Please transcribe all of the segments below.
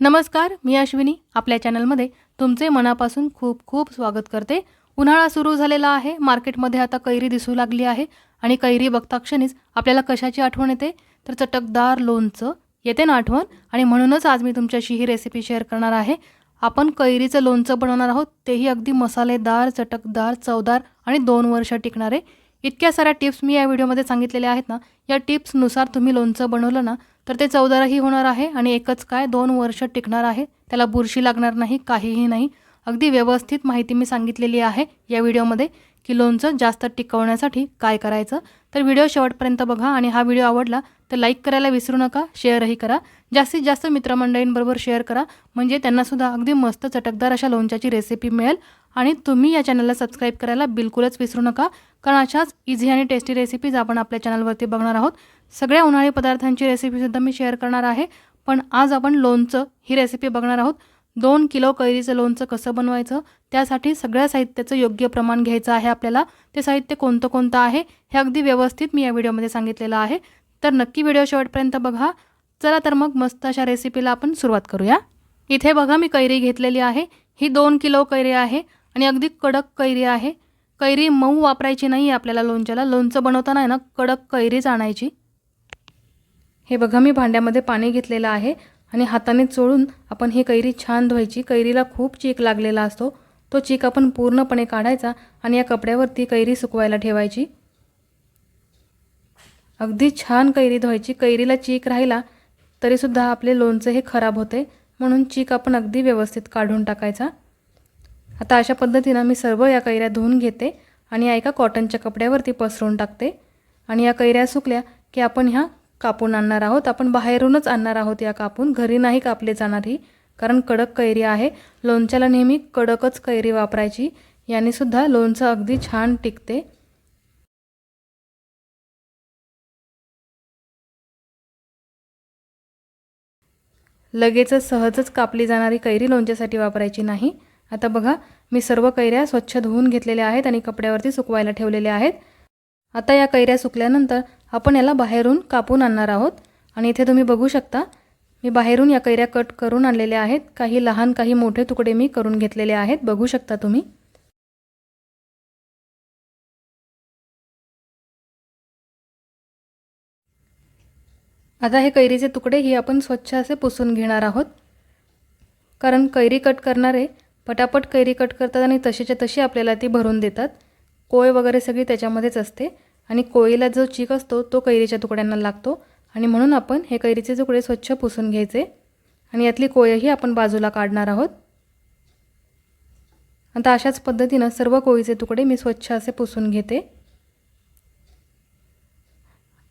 नमस्कार मी अश्विनी. आपल्या चॅनलमध्ये तुमचे मनापासून खूप खूप स्वागत करते. उन्हाळा सुरू झालेला आहे. मार्केटमध्ये आता कैरी दिसू लागली आहे आणि कैरी बघता क्षणीच आपल्याला कशाची आठवण येते? तर चटकदार लोणचं. येते ना आठवण? आणि म्हणूनच आज मी तुमच्याशी ही रेसिपी शेअर करणार आहे. आपण कैरीचं लोणचं बनवणार आहोत. तेही अगदी मसालेदार चटकदार चवदार आणि दोन वर्ष टिकणारे. इतक्या साऱ्या टिप्स मी या व्हिडिओमध्ये सांगितलेल्या आहेत ना या टिप्सनुसार तुम्ही लोणचं बनवलं ना तर ते चवदारही होणार आहे आणि एकच काय दोन वर्ष टिकणार आहे. त्याला बुरशी लागणार नाही काहीही नाही. अगदी व्यवस्थित माहिती मी सांगितलेली आहे या व्हिडिओमध्ये. की लोणचं जास्त टिकवण्यासाठी काय करायचं? तर व्हिडिओ शेवटपर्यंत बघा आणि हा व्हिडिओ आवडला तर लाईक करायला विसरू नका शेअरही करा. जास्तीत जास्त मित्रमंडळींबरोबर शेअर करा. म्हणजे त्यांनासुद्धा अगदी मस्त चटकदार अशा लोणच्याची रेसिपी मिळेल. आणि तुम्ही या चॅनलला सबस्क्राईब करायला बिलकुलच विसरू नका. कारण अशाच इझी आणि टेस्टी रेसिपीज आपण आपल्या चॅनलवरती बघणार आहोत. सगळ्या उन्हाळी पदार्थांची रेसिपीसुद्धा मी शेअर करणार आहे. पण आज आपण लोणचं ही रेसिपी बघणार आहोत. दोन किलो कैरीचं लोणचं कसं बनवायचं? त्यासाठी सगळ्या साहित्याचं योग्य प्रमाण घ्यायचं आहे आपल्याला. ते साहित्य कोणतं कोणतं आहे? हे अगदी व्यवस्थित मी या व्हिडिओमध्ये सांगितलेलं आहे. तर नक्की व्हिडिओ शेवटपर्यंत बघा. चला तर मग मस्त अशा रेसिपीला आपण सुरुवात करूया. इथे बघा मी कैरी घेतलेली आहे. ही दोन किलो कैरी आहे आणि अगदी कडक कैरी आहे. कैरी मऊ वापरायची नाही आपल्याला लोणच्याला. लोणचं बनवताना आहे ना कडक कैरीच आणायची. हे बघा मी भांड्यामध्ये पाणी घेतलेलं आहे. आणि हाताने चोळून आपण ही कैरी छान धुवायची. कैरीला खूप चीक लागलेला असतो. तो चीक आपण पूर्णपणे काढायचा आणि या कपड्यावरती कैरी सुकवायला ठेवायची. अगदी छान कैरी धुवायची. कैरीला चीक राहिला तरीसुद्धा आपले लोणचं हे खराब होते. म्हणून चीक आपण अगदी व्यवस्थित काढून टाकायचा. आता अशा पद्धतीनं मी सर्व या कैऱ्या धुवून घेते आणि या एका कॉटनच्या कपड्यावरती पसरून टाकते. आणि या कैऱ्या सुकल्या की आपण ह्या कापून आणणार आहोत. आपण बाहेरूनच आणणार आहोत या कापून. घरी नाही कापले जाणार ही कारण कडक कैरी आहे. लोणच्याला नेहमी कडकच कैरी वापरायची. याने सुद्धा लोणचं अगदी छान टिकते. लगेचच सहजच कापली जाणारी कैरी लोणच्यासाठी वापरायची नाही. आता बघा मी सर्व कैऱ्या स्वच्छ धुवून घेतलेल्या आहेत आणि कपड्यावरती सुकवायला ठेवलेल्या आहेत. आता या कैऱ्या सुकल्यानंतर आपण याला बाहेरून कापून आणणार आहोत. आणि इथे तुम्ही बघू शकता मी बाहेरून या कैऱ्या कट करून आणलेल्या आहेत. काही लहान काही मोठे तुकडे मी करून घेतलेले आहेत. बघू शकता तुम्ही. आता हे कैरीचे तुकडे ही आपण स्वच्छ असे पुसून घेणार आहोत. कारण कैरी कट करणारे पटापट कैरी कट करतात आणि तशीच्या तशी आपल्याला ती भरून देतात. कोय वगैरे सगळी त्याच्यामध्येच असते. आणि कोळीला जो चीक असतो तो कैरीच्या तुकड्यांना लागतो. आणि म्हणून आपण हे कैरीचे तुकडे स्वच्छ पुसून घ्यायचे. आणि यातली कोयही आपण बाजूला काढणार आहोत. आता अशाच पद्धतीनं सर्व कोळीचे तुकडे मी स्वच्छ असे पुसून घेते.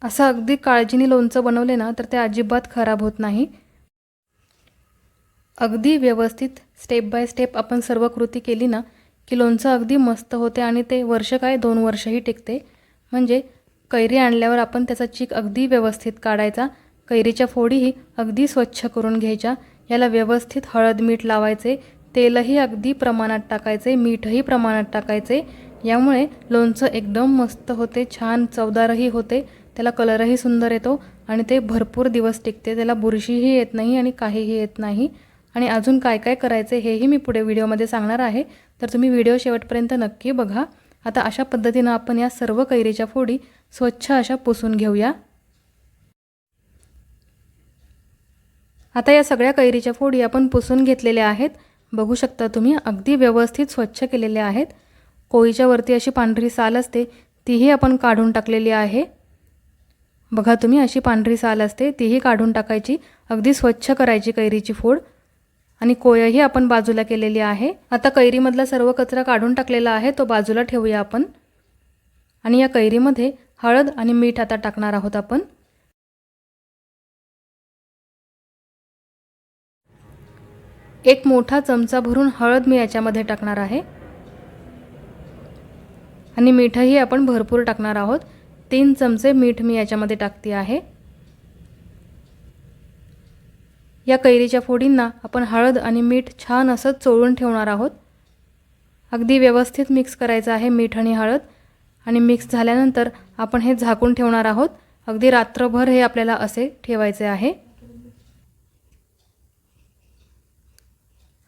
असं अगदी काळजीने लोणचं बनवले ना तर ते अजिबात खराब होत नाही. अगदी व्यवस्थित स्टेप बाय स्टेप आपण सर्व कृती केली ना की लोणचं अगदी मस्त होते आणि ते वर्ष काय दोन वर्षही टिकते. म्हणजे कैरी आणल्यावर आपण त्याचा चीक अगदी व्यवस्थित काढायचा. कैरीच्या फोडीही अगदी स्वच्छ करून घ्यायच्या. याला व्यवस्थित हळद मीठ लावायचे. तेलही अगदी प्रमाणात टाकायचे. मीठही प्रमाणात टाकायचे. यामुळे लोणचं एकदम मस्त होते. छान चवदारही होते. त्याला कलरही सुंदर येतो आणि ते भरपूर दिवस टिकते. त्याला बुरशीही येत नाही आणि काहीही येत नाही. आणि अजून काय काय करायचे हेही मी पुढे व्हिडिओमध्ये सांगणार आहे. तर तुम्ही व्हिडिओ शेवटपर्यंत नक्की बघा. आता अशा पद्धतीनं आपण या सर्व कैरीच्या फोडी स्वच्छ अशा पुसून घेऊया. आता या सगळ्या कैरीच्या फोडी आपण पुसून घेतलेल्या आहेत. बघू शकता तुम्ही अगदी व्यवस्थित स्वच्छ केलेल्या आहेत. कोळीच्या वरती अशी पांढरी साल असते तीही आपण काढून टाकलेली आहे. बघा तुम्ही अशी पांढरी साल असते तीही काढून टाकायची अगदी स्वच्छ करायची कैरीची फोड. आणि कोयही आपण बाजूला केलेली आहे. आता कैरीमधला सर्व कचरा काढून टाकलेला आहे तो बाजूला ठेवूया आपण. आणि या कैरीमध्ये हळद आणि मीठ आता टाकणार आहोत आपण. एक मोठा चमचा भरून हळद मी याच्यामध्ये टाकणार आहे. आणि मीठही आपण भरपूर टाकणार आहोत. तीन चमचे मीठ मी याच्यामध्ये टाकते आहे. या कैरीच्या फोडींना आपण हळद आणि मीठ छान असं चोळून ठेवणार आहोत. अगदी व्यवस्थित मिक्स करायचं आहे मीठ आणि हळद आणि मिक्स झाल्यानंतर आपण हे झाकून ठेवणार आहोत. अगदी रात्रभर हे आपल्याला असे ठेवायचे आहे.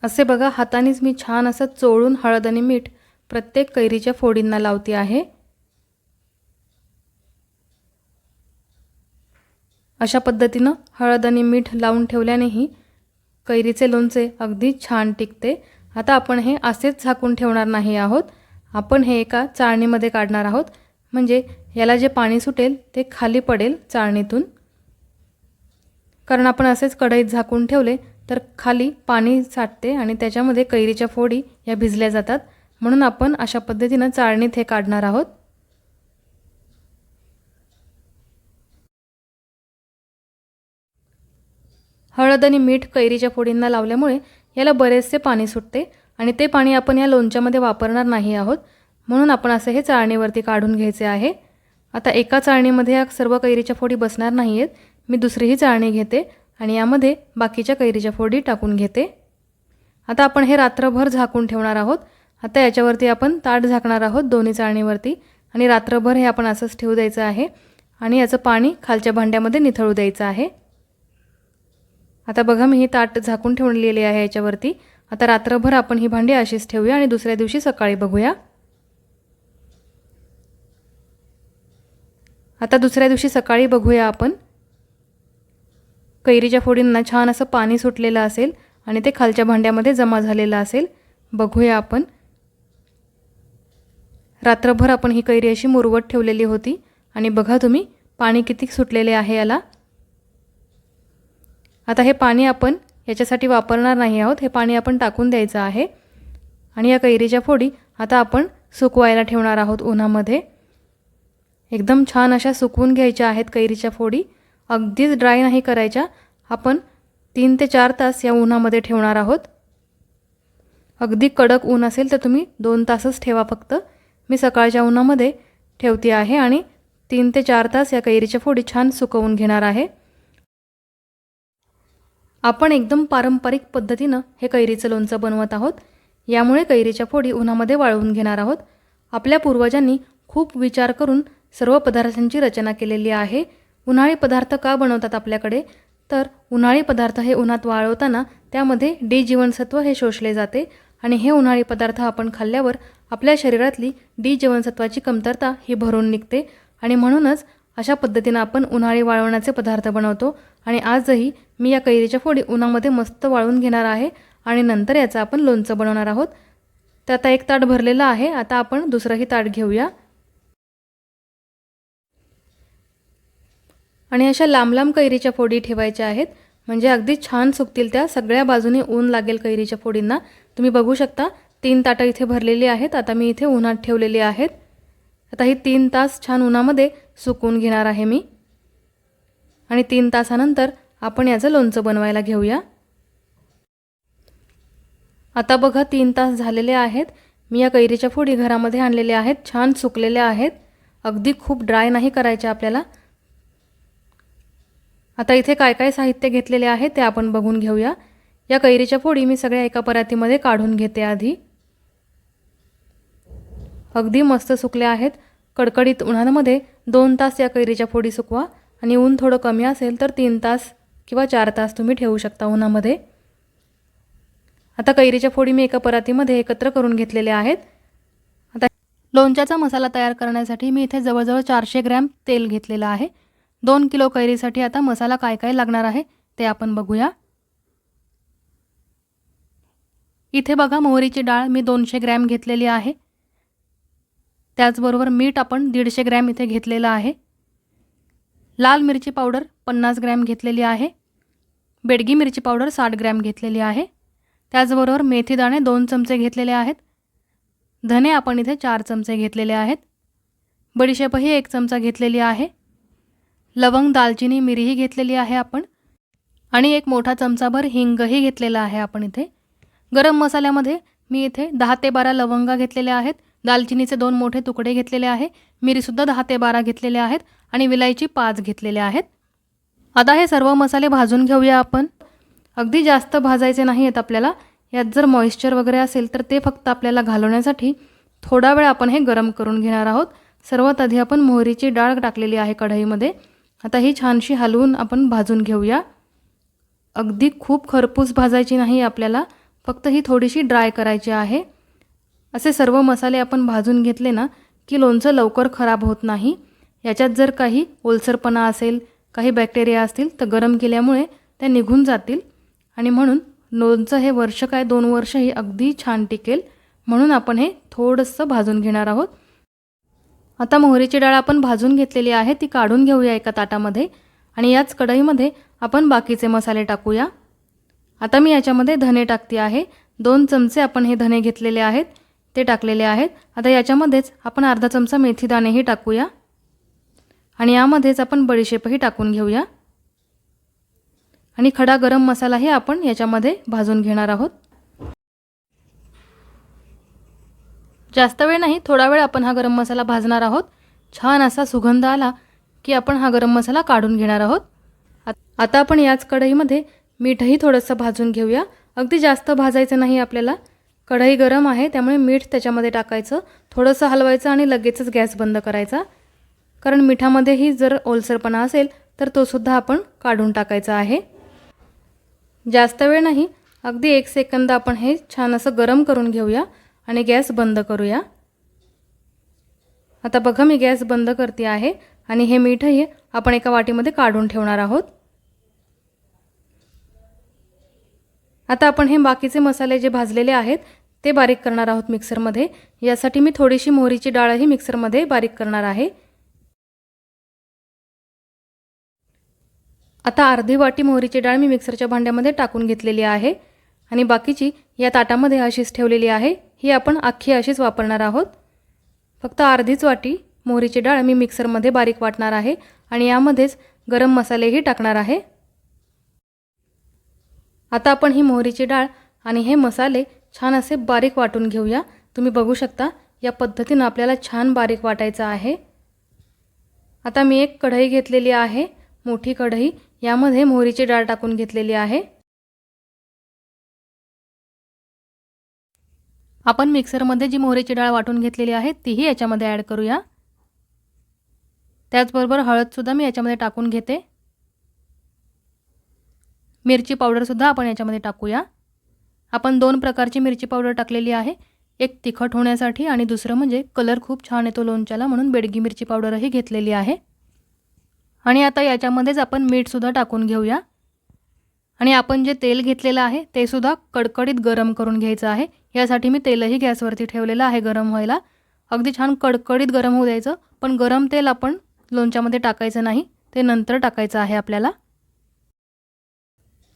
असे बघा हातानेच मी छान असं चोळून हळद आणि मीठ प्रत्येक कैरीच्या फोडींना लावते आहे. अशा पद्धतीनं हळद आणि मीठ लावून ठेवल्यानेही कैरीचे लोणचे अगदी छान टिकते. आता आपण हे असेच झाकून ठेवणार नाही आहोत. आपण हे एका चाळणीमध्ये काढणार आहोत. म्हणजे याला जे पाणी सुटेल ते खाली पडेल चाळणीतून. कारण आपण असेच कढईत झाकून ठेवले तर खाली पाणी साठते आणि त्याच्यामध्ये कैरीच्या फोडी या भिजल्या जातात. म्हणून आपण अशा पद्धतीनं चाळणीत हे काढणार आहोत. हळद आणि मीठ कैरीच्या फोडींना लावल्यामुळे याला बरेचसे पाणी सुटते आणि ते पाणी आपण या लोणच्यामध्ये वापरणार नाही आहोत. म्हणून आपण असं हे चाळणीवरती काढून घ्यायचे आहे. आता एका चाळणीमध्ये या सर्व कैरीच्या फोडी बसणार नाही आहेत मी दुसरीही चाळणी घेते आणि यामध्ये बाकीच्या कैरीच्या फोडी टाकून घेते. आता आपण हे रात्रभर झाकून ठेवणार आहोत. आता याच्यावरती आपण ताट झाकणार आहोत दोन्ही चाळणीवरती आणि रात्रभर हे आपण असंच ठेवू द्यायचं आहे आणि याचं पाणी खालच्या भांड्यामध्ये निथळू द्यायचं आहे. आता बघा मी ही ताट झाकून ठेवलेली आहे याच्यावरती. आता रात्रभर आपण ही भांडी अशीच ठेवूया आणि दुसऱ्या दिवशी सकाळी बघूया. आता दुसऱ्या दिवशी सकाळी बघूया आपण. कैरीच्या फोडींना छान असं पाणी सुटलेलं असेल आणि ते खालच्या भांड्यामध्ये जमा झालेलं असेल. बघूया आपण. रात्रभर आपण ही कैरी अशी मुरवत ठेवलेली होती. आणि बघा तुम्ही पाणी किती सुटलेले आहे याला. आता हे पाणी आपण याच्यासाठी वापरणार नाही आहोत. हे पाणी आपण टाकून द्यायचं आहे. आणि या कैरीच्या फोडी आता आपण सुकवायला ठेवणार आहोत उन्हामध्ये. एकदम छान अशा सुकवून घ्यायच्या आहेत कैरीच्या फोडी. अगदीच ड्राय नाही करायच्या. आपण तीन ते चार तास या उन्हामध्ये ठेवणार आहोत. अगदी कडक ऊन असेल तर तुम्ही दोन तासच ठेवा फक्त. मी सकाळच्या उन्हामध्ये ठेवते आहे आणि तीन ते चार तास या कैरीच्या फोडी छान सुकवून घेणार आहे. आपण एकदम पारंपरिक पद्धतीनं हे कैरीचं लोणचं बनवत आहोत. यामुळे कैरीच्या फोडी उन्हामध्ये वाळवून घेणार आहोत. आपल्या पूर्वजांनी खूप विचार करून सर्व पदार्थांची रचना केलेली आहे. उन्हाळी पदार्थ का बनवतात आपल्याकडे? तर उन्हाळी पदार्थ हे उन्हात वाळवताना त्यामध्ये डी जीवनसत्व हे शोषले जाते आणि हे उन्हाळी पदार्थ आपण खाल्ल्यावर आपल्या शरीरातली डी जीवनसत्वाची कमतरता ही भरून निघते आणि म्हणूनच अशा पद्धतीनं आपण उन्हाळी वाळवण्याचे पदार्थ बनवतो आणि आजही मी या कैरीच्या फोडी उन्हामध्ये मस्त वाळवून घेणार आहे आणि नंतर याचं आपण लोणचं बनवणार आहोत. तर आता एक ताट भरलेलं आहे. आता आपण दुसरंही ताट घेऊया. आणि अशा लांब लांब कैरीच्या फोडी ठेवायच्या आहेत. म्हणजे अगदी छान सुकतील त्या. सगळ्या बाजूने ऊन लागेल कैरीच्या फोडींना. तुम्ही बघू शकता तीन ताटं इथे भरलेली आहेत. आता मी इथे उन्हात ठेवलेली आहेत. आता ही तीन तास छान उन्हामध्ये सुकून घेणार आहे मी. आणि तीन तासानंतर आपण याचं लोणचं बनवायला घेऊया. आता बघा तीन तास झालेले आहेत. मी या कैरीच्या फोडी घरामध्ये आणलेल्या आहेत. छान सुकलेल्या आहेत. अगदी खूप ड्राय नाही करायच्या आपल्याला. आता इथे काय काय साहित्य घेतलेले आहे ते आपण बघून घेऊया. या कैरीच्या फोडी मी सगळ्या एका परातीमध्ये काढून घेते आधी. अगदी मस्त सुकल्या आहेत. कडकडीत उन्हामध्ये दोन तास या कैरीच्या फोडी सुकवा. आणि ऊन थोडं कमी असेल तर तीन तास किंवा चार तास तुम्ही ठेवू शकता उन्हामध्ये. आता कैरीच्या फोडी मी एका परातीमध्ये एकत्र करून घेतलेल्या आहेत. आता लोणच्याचा मसाला तयार करण्यासाठी मी इथे जवळजवळ चारशे ग्रॅम तेल घेतलेलं आहे. दोन किलो कैरीसाठी आता मसाला काय काय लागणार आहे ते आपण बघूया. इथे बघा मोहरीची डाळ मी दोनशे ग्रॅम घेतलेली आहे. त्याचबरोबर मीठ आपण दीडशे ग्रॅम इथे घेतलेलं आहे. लाल मिरची पावडर पन्नास ग्रॅम घेतलेली आहे. बेडगी मिरची पावडर साठ ग्रॅम घेतलेली आहे. त्याचबरोबर मेथी दाणे दोन चमचे घेतलेले आहेत. धने आपण इथे चार चमचे घेतलेले आहेत. बडीशेपही एक चमचा घेतलेली आहे. लवंग दालचिनी मिरीही घेतलेली आहे आपण. आणि एक मोठा चमचाभर हिंगही घेतलेला आहे आपण इथे. गरम मसाल्यामध्ये मी इथे दहा ते बारा लवंगा घेतलेल्या आहेत. दालचिनीचे दोन मोठे तुकडे घेतलेले आहे मिरीसुद्धा दहा ते बारा घेतलेले आहेत आणि विलायची पाच घेतलेले आहेत. आता हे सर्व मसाले भाजून घेऊया आपण. अगदी जास्त भाजायचे नाही आहेत आपल्याला. यात जर मॉइश्चर वगैरे असेल तर ते फक्त आपल्याला घालवण्यासाठी थोडा वेळ आपण हे गरम करून घेणार आहोत. सर्वात आधी आपण मोहरीची डाळ टाकलेली आहे कढईमध्ये. आता ही छानशी हलवून आपण भाजून घेऊया. अगदी खूप खरपूस भाजायची नाही आपल्याला. फक्त ही थोडीशी ड्राय करायची आहे. असे सर्व मसाले आपण भाजून घेतले ना की लोणचं लवकर खराब होत नाही. याच्यात जर काही ओलसरपणा असेल काही बॅक्टेरिया असतील तर गरम केल्यामुळे त्या निघून जातील. आणि म्हणून लोणचं हे वर्ष काय दोन वर्षही अगदी छान टिकेल. म्हणून आपण हे थोडंसं भाजून घेणार आहोत. आता मोहरीची डाळ आपण भाजून घेतलेली आहे ती काढून घेऊया एका ताटामध्ये. आणि याच कढईमध्ये आपण बाकीचे मसाले टाकूया. आता मी याच्यामध्ये धने टाकते आहे. दोन चमचे आपण हे धने घेतलेले आहेत. ते टाकलेले आहेत. आता याच्यामध्येच आपण अर्धा चमचा मेथी दाणेही टाकूया. आणि यामध्येच आपण बडीशेपही टाकून घेऊया. आणि खडा गरम मसालाही आपण याच्यामध्ये भाजून घेणार आहोत. जास्त वेळ नाही थोडा वेळ आपण हा गरम मसाला भाजणार आहोत. छान असा सुगंध आला की आपण हा गरम मसाला काढून घेणार आहोत. आत- आता आपण याच कढईमध्ये मीठही थोडंसं भाजून घेऊया. अगदी जास्त भाजायचं नाही आपल्याला. कढई गरम आहे त्यामुळे मीठ त्याच्यामध्ये टाकायचं थोडंसं हलवायचं आणि लगेचच गॅस बंद करायचा. कारण मिठामध्येही जर ओलसरपणा असेल तर तो सुद्धा आपण काढून टाकायचा आहे. जास्त वेळ नाही अगदी एक सेकंद आपण हे छान असं गरम करून घेऊया आणि गॅस बंद करूया. आता बघा मी गॅस बंद करते आहे आणि हे मीठही आपण एका वाटीमध्ये काढून ठेवणार आहोत. आता आपण हे बाकीचे मसाले जे भाजलेले आहेत ते बारीक करणार आहोत मिक्सरमध्ये. यासाठी मी थोडीशी मोहरीची डाळही मिक्सरमध्ये बारीक करणार आहे. आता अर्धी वाटी मोहरीची डाळ मी मिक्सरच्या भांड्यामध्ये टाकून घेतलेली आहे आणि बाकीची या ताटामध्ये अशीच ठेवलेली आहे. ही आपण अख्खी अशीच वापरणार आहोत. फक्त अर्धीच वाटी मोहरीची डाळ मी मिक्सरमध्ये बारीक वाटणार आहे आणि यामध्येच गरम मसालेही टाकणार आहे. आता आपण ही मोहरीची डाळ आणि हे मसाले छान असे बारीक वाटून घेऊया. तुम्ही बघू शकता या पद्धतीनं आपल्याला छान बारीक वाटायचं आहे. आता मी एक कढई घेतलेली आहे मोठी कढई. यामध्ये मोहरीची डाळ टाकून घेतलेली आहे. आपण मिक्सरमध्ये जी मोहरीची डाळ वाटून घेतलेली आहे तीही याच्यामध्ये ॲड करूया. त्याचबरोबर हळदसुद्धा मी याच्यामध्ये टाकून घेते. मिरची पावडरसुद्धा आपण याच्यामध्ये टाकूया. आपण दोन प्रकारची मिरची पावडर टाकलेली आहे. एक तिखट होण्यासाठी आणि दुसरं म्हणजे कलर खूप छान येतो लोणच्याला म्हणून बेडगी मिरची पावडरही घेतलेली आहे. आणि आता याच्यामध्येच आपण मीठसुद्धा टाकून घेऊया. आणि आपण जे तेल घेतलेलं आहे ते सुद्धा कडकडीत गरम करून घ्यायचं आहे. यासाठी मी तेलही गॅसवरती ठेवलेलं आहे गरम व्हायला. अगदी छान कडकडीत गरम होऊ द्यायचं पण गरम तेल आपण लोणच्यामध्ये टाकायचं नाही. ते नंतर टाकायचं आहे आपल्याला.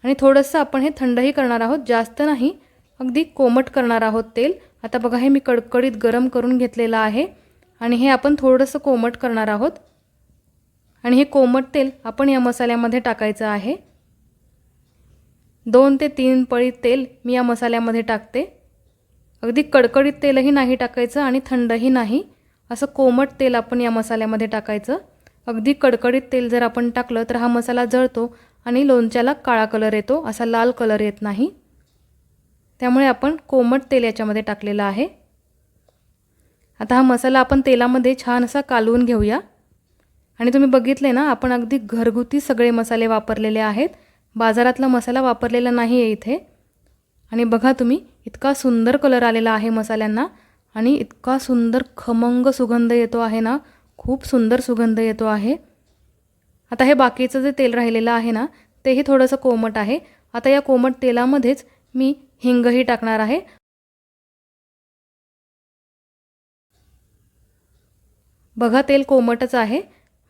आणि थोडंसं आपण हे थंडही करणार आहोत जास्त नाही अगदी कोमट करणार आहोत तेल. आता बघा हे मी कडकडीत गरम करून घेतलेलं आहे आणि हे आपण थोडंसं कोमट करणार आहोत. आणि हे कोमट तेल आपण या मसाल्यामध्ये टाकायचं आहे. दोन ते तीन पळी तेल मी या मसाल्यामध्ये टाकते. अगदी कडकडीत तेलही नाही टाकायचं आणि थंडही नाही असं कोमट तेल आपण या मसाल्यामध्ये टाकायचं. अगदी कडकडीत तेल जर आपण टाकलं तर हा मसाला जळतो आणि लोणच्याला काळा कलर येतो असा लाल कलर येत नाही. त्यामुळे आपण कोमट तेल याच्यामध्ये टाकलेलं आहे. आता हा मसाला आपण तेलामध्ये छान असा कालवून घेऊया. आणि तुम्ही बघितले ना आपण अगदी घरगुती सगळे मसाले वापरलेले आहेत. बाजारातला मसाला वापरलेला नाही आहे इथे. आणि बघा तुम्ही इतका सुंदर कलर आलेला आहे मसाल्यांना. आणि इतका सुंदर खमंग सुगंध येतो आहे ना खूप सुंदर सुगंध येतो आहे. आता हे बाकीचं जे तेल राहिलेलं आहे ना तेही थोडंसं कोमट आहे. आता या कोमट तेलामध्येच मी हिंगही टाकणार आहे. बघा तेल कोमटच आहे.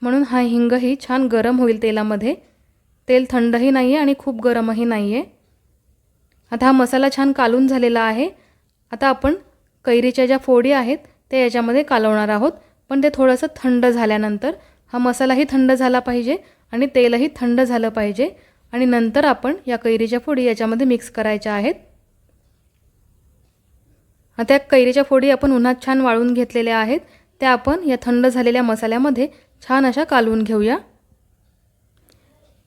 म्हणून हा हिंगही छान गरम होईल तेलामध्ये. तेल थंडही नाही आहे आणि खूप गरमही नाही आहे आता हा मसाला छान कालून झालेला आहे. आता आपण कैरीच्या ज्या फोडी आहेत ते याच्यामध्ये कालवणार आहोत. पण ते थोडंसं थंड झाल्यानंतर हा मसालाही थंड झाला पाहिजे आणि तेलही थंड झालं पाहिजे. आणि नंतर आपण या कैरीच्या फोडी याच्यामध्ये मिक्स करायच्या आहेत. आता या कैरीच्या फोडी आपण उन्हात छान वाळून घेतलेल्या आहेत. त्या आपण या थंड झालेल्या मसाल्यामध्ये छान अशा कालवून घेऊया.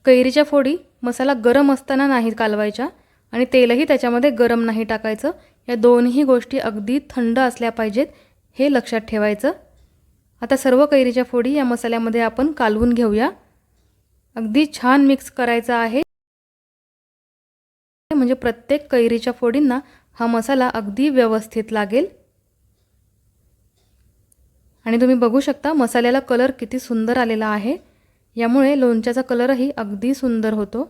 कैरीच्या फोडी मसाला गरम असताना नाही कालवायच्या आणि तेलही त्याच्यामध्ये गरम नाही टाकायचं. या दोन्ही गोष्टी अगदी थंड असल्या पाहिजेत हे लक्षात ठेवायचं. आता सर्व कैरीच्या फोडी या मसाल्यामध्ये आपण कालवून घेऊया. अगदी छान मिक्स करायचा आहे. म्हणजे प्रत्येक कैरीच्या फोडींना हा मसाला अगदी व्यवस्थित लागेल. आणि तुम्ही बघू शकता मसाल्याला कलर किती सुंदर आलेला आहे. यामुळे लोणच्याचा कलरही अगदी सुंदर होतो.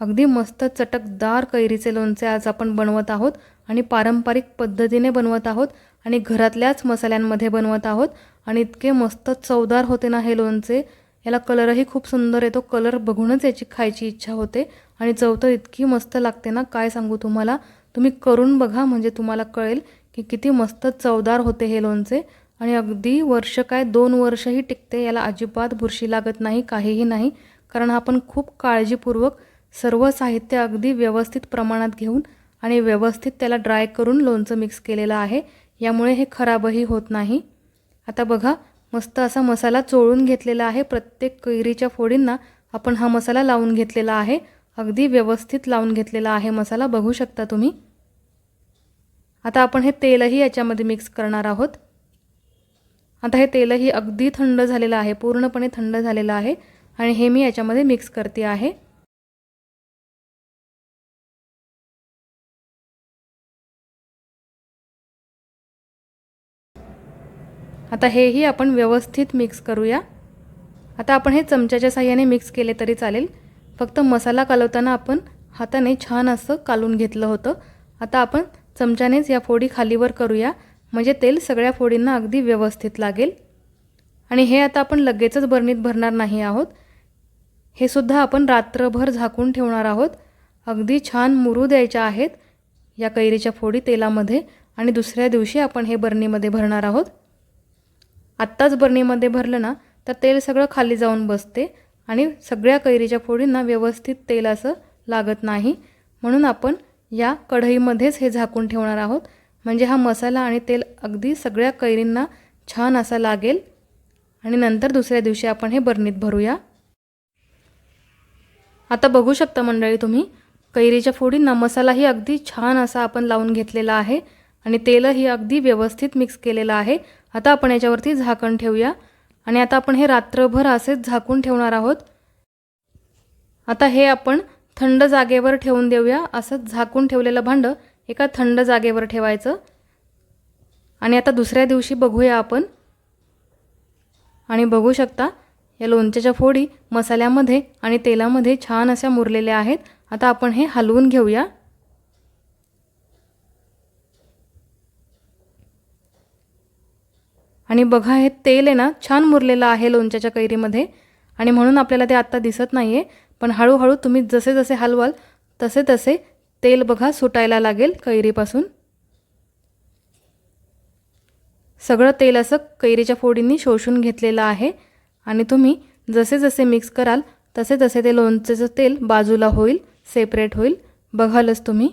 अगदी मस्त चटकदार कैरीचे लोणचे आज आपण बनवत आहोत आणि पारंपरिक पद्धतीने बनवत आहोत. आणि घरातल्याच मसाल्यांमध्ये बनवत आहोत. आणि इतके मस्त चवदार होते ना हे लोणचे. याला कलरही खूप सुंदर येतो कलर बघूनच याची खायची इच्छा होते. आणि चव तर इतकी मस्त लागते ना काय सांगू तुम्हाला? तुम्ही करून बघा म्हणजे तुम्हाला कळेल की किती मस्त चवदार होते हे लोणचे. आणि अगदी वर्ष काय दोन वर्षही टिकते याला अजिबात बुरशी लागत नाही काहीही नाही. कारण आपण खूप काळजीपूर्वक सर्व साहित्य अगदी व्यवस्थित प्रमाणात घेऊन आणि व्यवस्थित त्याला ड्राय करून लोणचं मिक्स केलेलं आहे. यामुळे हे खराबही होत नाही. आता बघा मस्त असा मसाला चोळून घेतलेला आहे. प्रत्येक कैरीच्या फोडींना आपण हा मसाला लावून घेतलेला आहे. अगदी व्यवस्थित लावून घेतलेला आहे मसाला. बघू शकता तुम्ही. आता आपण हे तेलही याच्यामध्ये मिक्स करणार आहोत. आता हे तेलही अगदी थंड झालेलं आहे. पूर्णपणे थंड झालेलं आहे. आणि हे मी याच्यामध्ये मिक्स करते आहे. आता हेही आपण व्यवस्थित मिक्स करूया. आता आपण हे चमच्याच्या साह्याने मिक्स केले तरी चालेल. फक्त मसाला कालवताना आपण हाताने छान असं कालून घेतलं होतं. आता आपण चमच्यानेच या फोडी खालीवर करूया. म्हणजे तेल सगळ्या फोडींना अगदी व्यवस्थित लागेल. आणि हे आता आपण लगेचच बरणीत भरणार नाही आहोत. हे सुद्धा आपण रात्रभर झाकून ठेवणार आहोत. अगदी छान मुरू द्यायच्या आहेत या कैरीच्या फोडी तेलामध्ये. आणि दुसऱ्या दिवशी आपण हे बरणीमध्ये भरणार आहोत. आत्ताच बरणीमध्ये भरलं ना तर तेल सगळं खाली जाऊन बसते आणि सगळ्या कैरीच्या फोडींना व्यवस्थित तेल असं लागत नाही. म्हणून आपण या कढईमध्येच हे झाकून ठेवणार आहोत. म्हणजे हा मसाला आणि तेल अगदी सगळ्या कैरींना छान असा लागेल. आणि नंतर दुसऱ्या दिवशी आपण हे बरणीत भरूया. आता बघू शकता मंडळी तुम्ही कैरीच्या फोडींना मसालाही अगदी छान असा आपण लावून घेतलेला आहे आणि तेलही अगदी व्यवस्थित मिक्स केलेलं आहे. आता आपण याच्यावरती झाकण ठेवूया. आणि आता आपण हे रात्रभर असेच झाकून ठेवणार आहोत. आता हे आपण थंड जागेवर ठेवून देऊया. असंच झाकून ठेवलेलं भांडं एका थंड जागेवर ठेवायचं. आणि आता दुसऱ्या दिवशी बघूया आपण. आणि बघू शकता या लोणच्याच्या फोडी मसाल्यामध्ये आणि तेलामध्ये छान अशा मुरलेल्या आहेत. आता आपण हे हलवून घेऊया. आणि बघा हे तेल आहे ना छान मुरलेलं आहे लोणच्याच्या कैरीमध्ये. आणि म्हणून आपल्याला ते आत्ता दिसत नाही आहे पण हळूहळू तुम्ही जसे जसे हलवाल तसे तसे तेल बघा सुटायला लागेल कैरीपासून. सगळं तेल असं कैरीच्या फोडींनी शोषून घेतलेलं आहे. आणि तुम्ही जसे जसे मिक्स कराल तसे तसे ते लोणचेचं तेल बाजूला होईल सेपरेट होईल. बघालच तुम्ही.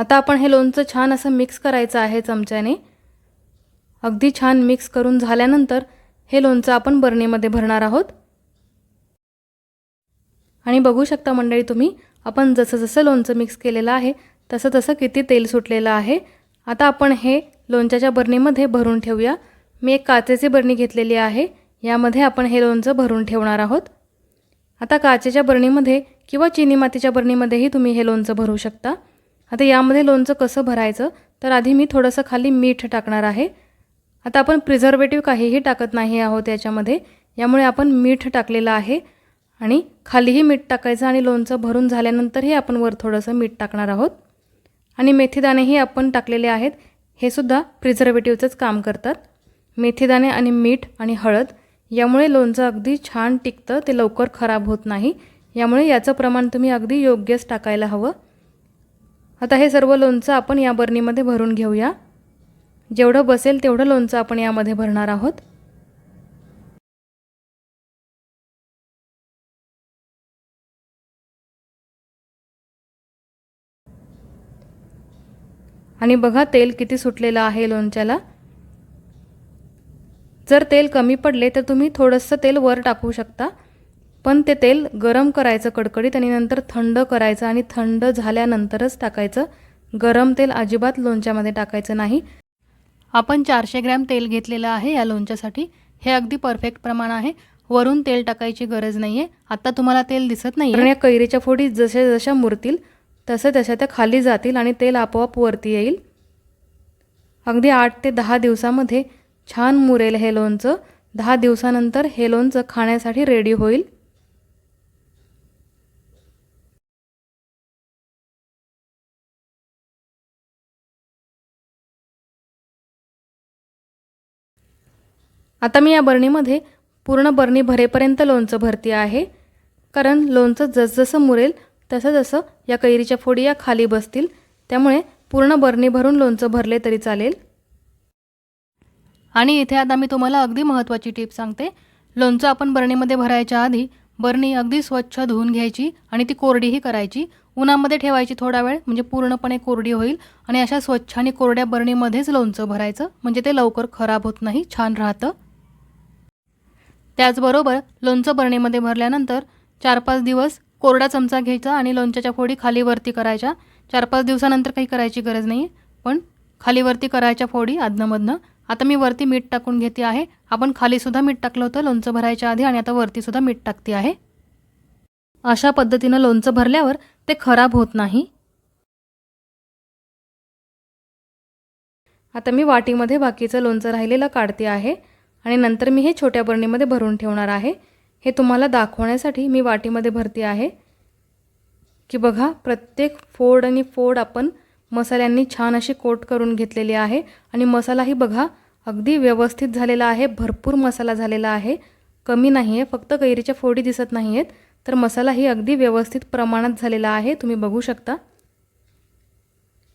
आता आपण हे लोणचं छान असं मिक्स करायचं आहे चमच्याने. अगदी छान मिक्स करून झाल्यानंतर हे लोणचं आपण बरणीमध्ये भरणार आहोत. आणि बघू शकता मंडळी तुम्ही आपण जसं जसं लोणचं मिक्स केलेलं आहे तसं तसं किती तेल सुटलेलं आहे. आता आपण हे लोणच्याच्या बरणीमध्ये भरून ठेवूया. मी एक काचेची बरणी घेतलेली आहे यामध्ये आपण हे लोणचं भरून ठेवणार आहोत. आता काचेच्या बरणीमध्ये किंवा चिनी मातीच्या बरणीमध्येही तुम्ही हे लोणचं भरू शकता. आता यामध्ये लोणचं कसं भरायचं? तर आधी मी थोडंसं खाली मीठ टाकणार आहे. आता आपण प्रिझर्वेटिव्ह काहीही टाकत नाही आहोत याच्यामध्ये. यामुळे आपण मीठ टाकलेलं आहे आणि खालीही मीठ टाकायचं आणि लोणचं भरून झाल्यानंतरही आपण वर थोडंसं मीठ टाकणार आहोत. आणि मेथीदाणेही आपण टाकलेले आहेत. हे सुद्धा प्रिझर्वेटिव्हचंच काम करतात. मेथीदाणे आणि मीठ आणि हळद यामुळे लोणचं अगदी छान टिकतं ते लवकर खराब होत नाही. यामुळे याचं प्रमाण तुम्ही अगदी योग्यच टाकायला हवं. आता हे सर्व लोणचं आपण या बरणीमध्ये भरून घेऊया. जेवढं बसेल तेवढं लोणचं आपण यामध्ये भरणार आहोत. आणि बघा तेल किती सुटलेलं आहे लोणच्याला. जर तेल कमी पडले तर तुम्ही थोडंसं तेल वर टाकू शकता. पण ते तेल गरम करायचं कडकडीत आणि नंतर थंड करायचं आणि थंड झाल्यानंतरच टाकायचं. गरम तेल अजिबात लोणच्यामध्ये टाकायचं नाही. आपण चारशे ग्रॅम तेल घेतलेलं आहे या लोणच्यासाठी. हे अगदी परफेक्ट प्रमाण आहे. वरून तेल टाकायची गरज नाही आहे आत्ता तुम्हाला तेल दिसत नाही कारण या कैरीच्या फोडी जशा जशा मुरतील तसं तशा त्या खाली जातील आणि तेल आपोआप वरती येईल. अगदी आठ ते दहा दिवसामध्ये छान मुरेल हे लोणचं. दहा दिवसानंतर हे लोणचं खाण्यासाठी रेडी होईल. आता मी या बरणीमध्ये पूर्ण बरणी भरेपर्यंत लोणचं भरते आहे. कारण लोणचं जसजसं मुरेल तसं जसं या कैरीच्या फोडी या खाली बसतील. त्यामुळे पूर्ण बरणी भरून लोणचं भरले तरी चालेल. आणि इथे आता मी तुम्हाला अगदी महत्त्वाची टीप सांगते. लोणचं आपण बरणीमध्ये भरायच्या आधी बरणी अगदी स्वच्छ धुवून घ्यायची आणि ती कोरडीही करायची. उन्हामध्ये ठेवायची थोडा वेळ म्हणजे पूर्णपणे कोरडी होईल आणि अशा स्वच्छ आणि कोरड्या बरणीमध्येच लोणचं भरायचं म्हणजे ते लवकर खराब होत नाही छान राहतं. त्याचबरोबर लोणचं बरणीमध्ये भरल्यानंतर चार पाच दिवस कोरडा चमचा घ्यायचा आणि लोणच्याच्या फोडी खालीवरती करायच्या. चार पाच दिवसानंतर काही करायची गरज नाही पण खालीवरती करायच्या फोडी आदनमधनं. आता मी वरती मीठ टाकून घेते आहे. आपण खालीसुद्धा मीठ टाकलं होतं लोणचं भरायच्या आधी आणि आता वरतीसुद्धा मीठ टाकते आहे. अशा पद्धतीनं लोणचं भरल्यावर ते खराब होत नाही. आता मी वाटीमध्ये बाकीचं लोणचं राहिलेलं काढते आहे. आणि नंतर मी हे छोट्या बरणीमध्ये भरून ठेवणार आहे. हे तुम्हाला दाखवण्यासाठी मी वाटीमध्ये भरते आहे. की बघा प्रत्येक फोड आणि फोड आपण मसाल्यांनी छान अशी कोट करून घेतलेली आहे. आणि मसालाही बघा अगदी व्यवस्थित झालेला आहे. भरपूर मसाला झालेला आहे. कमी नाही आहे फक्त कैरीच्या फोडी दिसत नाही आहेत तर मसालाही अगदी व्यवस्थित प्रमाणात झालेला आहे. तुम्ही बघू शकता.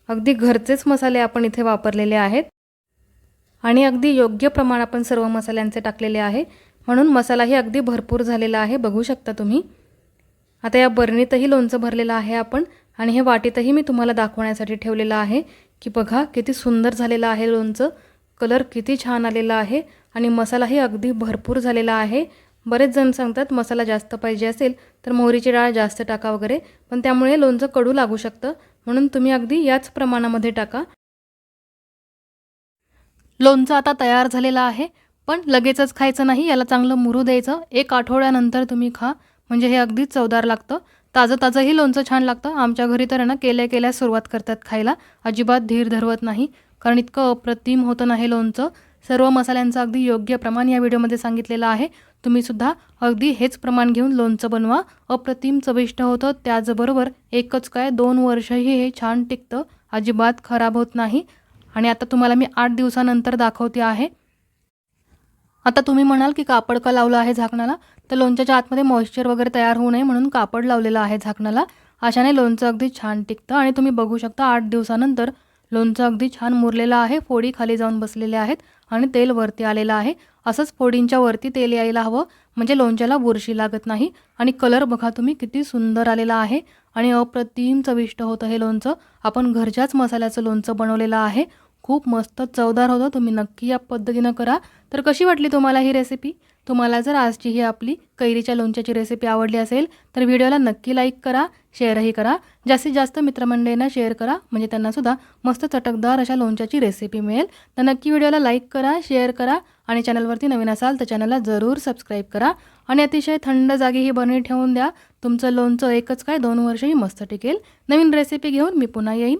अगदी घरचेच मसाले आपण इथे वापरलेले आहेत. आणि अगदी योग्य प्रमाण आपण सर्व मसाल्यांचे टाकलेले आहे. म्हणून मसालाही अगदी भरपूर झालेला आहे. बघू शकता तुम्ही. आता या बरणीतही लोणचं भरलेलं आहे आपण. आणि हे वाटीतही मी तुम्हाला दाखवण्यासाठी ठेवलेलं आहे की बघा किती सुंदर झालेलं आहे लोणचं. कलर किती छान आलेला आहे. आणि मसालाही अगदी भरपूर झालेला आहे. बरेच जण सांगतात मसाला जास्त पाहिजे असेल तर मोहरीची डाळ जास्त टाका वगैरे. पण त्यामुळे लोणचं कडू लागू शकतं. म्हणून तुम्ही अगदी याच प्रमाणामध्ये टाका. लोणचं आता तयार झालेलं आहे पण लगेचच खायचं नाही याला चांगलं मुरू द्यायचं. एक आठवड्यानंतर तुम्ही खा म्हणजे हे अगदीच चवदार लागतं. ताजं ताजंही लोणचं छान लागतं. आमच्या घरी तर आहे ना केल्या केल्या सुरुवात करतात खायला. अजिबात धीर धरवत नाही कारण इतकं अप्रतिम होतं ना हे लोणचं. सर्व मसाल्यांचं अगदी योग्य प्रमाण या व्हिडिओमध्ये सांगितलेलं आहे. तुम्हीसुद्धा अगदी हेच प्रमाण घेऊन लोणचं बनवा. अप्रतिम चविष्ट होतं त्याचबरोबर एकच काय दोन वर्षही हे छान टिकतं. अजिबात खराब होत नाही. आणि आता तुम्हाला मी आठ दिवसानंतर दाखवते आहे. आता तुम्ही म्हणाल की कापड का लावलं आहे झाकणाला? तर लोणच्याच्या आतमध्ये मॉइश्चर वगैरे तयार होऊ नये म्हणून कापड लावलेलं आहे झाकणाला. अशाने लोणचं अगदी छान टिकतं आणि तुम्ही बघू शकता आठ दिवसानंतर लोणचं अगदी छान मुरलेलं आहे. फोडी खाली जाऊन बसलेल्या आहेत आणि तेल वरती आलेलं आहे. असंच फोडींच्या वरती तेल यायला हवं म्हणजे लोणच्याला बुरशी लागत नाही. आणि कलर बघा तुम्ही किती सुंदर आलेला आहे. आणि अप्रतिम चविष्ट होतं हे लोणचं. आपण घरच्याच मसाल्याचं लोणचं बनवलेलं आहे. खूप मस्त चवदार होतं. तुम्ही नक्की या पद्धतीनं करा. तर कशी वाटली तुम्हाला ही रेसिपी तुम्हाला जर आजची ही आपली कैरीच्या लोणच्याची रेसिपी आवडली असेल तर व्हिडिओला नक्की लाईक करा शेअरही करा. जास्तीत जास्त मित्रमंडळींना शेअर करा. म्हणजे त्यांनासुद्धा मस्त चटकदार अशा लोणच्याची रेसिपी मिळेल. तर नक्की व्हिडिओला लाईक करा शेअर करा आणि चॅनलवरती नवीन असाल तर चॅनलला जरूर सबस्क्राईब करा. आणि अतिशय थंड जागी ही बरणी ठेवून द्या. तुमचं लोणचं एकच काय दोन वर्षही मस्त टिकेल. नवीन रेसिपी घेऊन मी पुन्हा येईन.